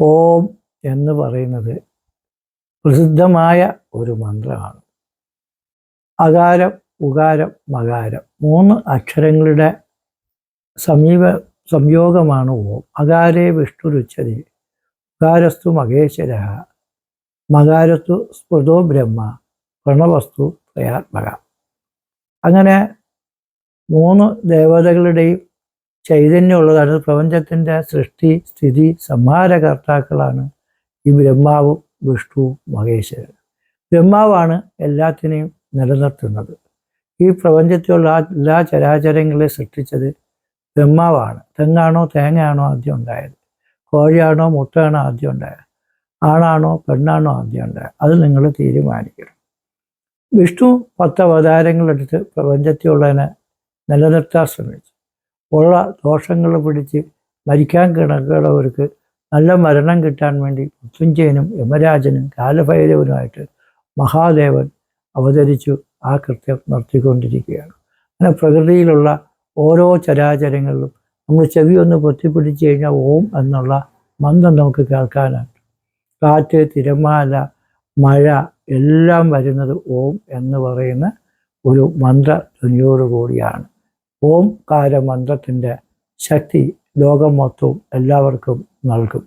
ഓം എന്ന് പറയുന്നത് പ്രസിദ്ധമായ ഒരു മന്ത്രമാണ്. അകാരം ഉകാരം മകാരം മൂന്ന് അക്ഷരങ്ങളുടെ സമീപ സംയോഗമാണ് ഓം. അകാരേ വിഷ്ണുരുച്ചതി ഉകാരസ്തു മഹേശ്വര മകാരസ്തു സ്മൃതോ ബ്രഹ്മ പ്രണവസ്തു പ്രയാത്മക അങ്ങനെ മൂന്ന് ദേവതകളുടെയും ചൈതന്യമുള്ളതാണ് പ്രപഞ്ചത്തിന്റെ സൃഷ്ടി സ്ഥിതി സംഹാരകർത്താക്കളാണ് ഈ ബ്രഹ്മാവും വിഷ്ണു മഹേശ്വരൻ. ബ്രഹ്മാവാണ് എല്ലാത്തിനെയും നിലനിർത്തുന്നത്. ഈ പ്രപഞ്ചത്തിലുള്ള എല്ലാ ചരാചരങ്ങളെ സൃഷ്ടിച്ചത് ബ്രഹ്മാവാണ്. തെങ്ങാണോ തേങ്ങയാണോ ആദ്യം ഉണ്ടായത്? കോഴിയാണോ മുട്ടയാണോ ആദ്യം ഉണ്ടായത്? ആണാണോ പെണ്ണാണോ ആദ്യം ഉണ്ടായത്? അത് നിങ്ങൾ തീരുമാനിക്കണം. വിഷ്ണു പത്ത് അവതാരങ്ങളെടുത്ത് പ്രപഞ്ചത്തിലുള്ളതിനെ നിലനിർത്താൻ ശ്രമിച്ചു. ഉള്ള ദോഷങ്ങൾ പിടിച്ച് മരിക്കാൻ കിടക്കുന്നവർക്ക് നല്ല മരണം കിട്ടാൻ വേണ്ടി മൃത്യുഞ്ജയനും യമരാജനും കാലഭൈരവനുമായിട്ട് മഹാദേവൻ അവതരിച്ചു ആ കൃത്യം നടത്തിക്കൊണ്ടിരിക്കുകയാണ്. അങ്ങനെ പ്രകൃതിയിലുള്ള ഓരോ ചരാചരങ്ങളിലും നമ്മൾ ചെവി ഒന്ന് പൊത്തിപ്പിടിച്ച് കഴിഞ്ഞാൽ ഓം എന്നുള്ള മന്ത്രം നമുക്ക് കേൾക്കാനാണ്. കാറ്റ് തിരമാല മഴ എല്ലാം വരുന്നത് ഓം എന്ന് പറയുന്ന ഒരു മന്ത്രധ്വനിയോടുകൂടിയാണ്. ഓം കാര മന്ത്രത്തിന്റെ ശക്തി ലോകം മൊത്തവും എല്ലാവർക്കും നൽകും.